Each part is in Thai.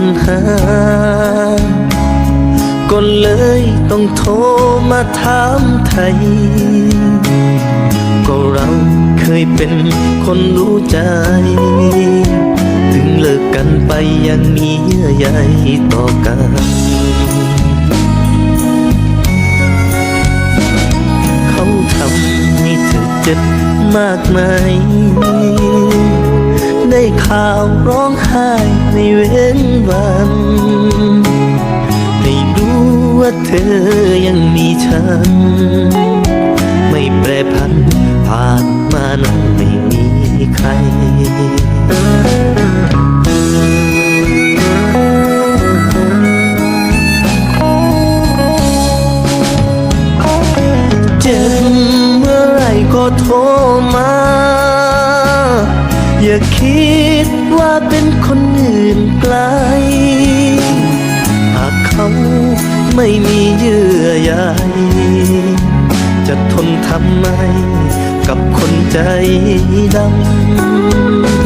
ญหา ก็เลยต้องโทรมาถามไทย ก็เราเคยเป็นคนรู้ใจ ถึงเลิกกันไปยังมีเยื่อใยต่อกันเขาทำให้เธอเจ็บมากมาย ข่าวร้องไห้ในเว้นวันให้รู้ว่าเธอยังมีฉัน อย่าคิดว่าเป็นคนอื่นไกล หากเขาไม่มีเยื่อใยจะทนทำไมกับคนใจดำ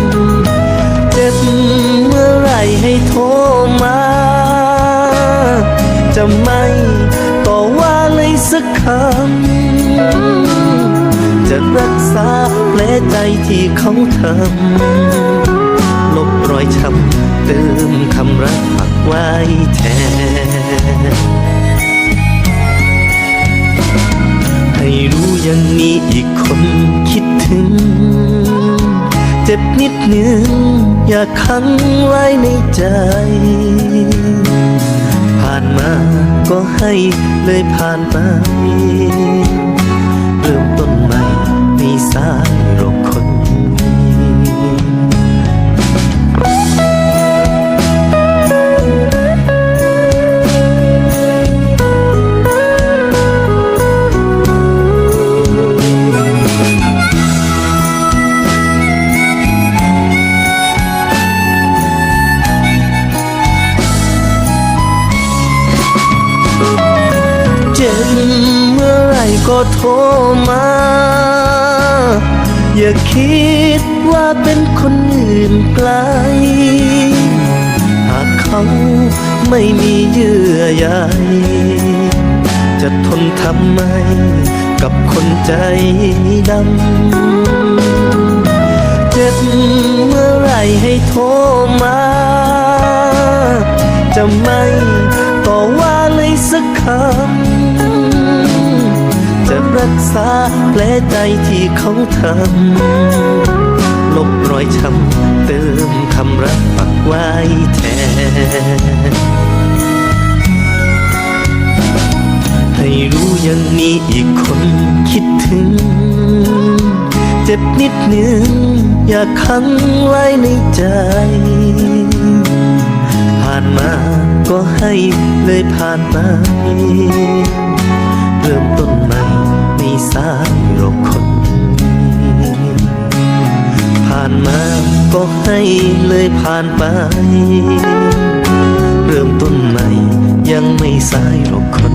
ใจที่เขาทำ ลบรอยช้ำเติมคำรักปักไว้แทนให้รู้ยังมีอีกคนคิดถึง เจ็บนิดหนึ่งอย่าขังไว้ในใจ ผ่านมาก็ให้เลยผ่านไปเริ่มต้นใหม่ไม่สายหรอก เจ็บเมื่อไรก็โทรมา อย่าคิดว่าเป็นคนอื่นไกล หากเขาไม่มีเยื่อใยจะทนทำไมกับคนใจดำ เจ็บเมื่อไรให้โทรมา จะไม่ต่อว่า รักษาแผลใจที่เขาทำ ลบรอยช้ำเติมคำรักปักไว้แทนให้รู้ยังมีอีกคนคิดถึง เจ็บนิดนึง อย่าขังไว้ในใจ ผ่านมาก็ให้เลยผ่านไปเริ่มต้น สายหรอกคนนี้ผ่านมาก็ให้เลยผ่านไป เริ่มต้นใหม่ยังไม่สายหรอกคน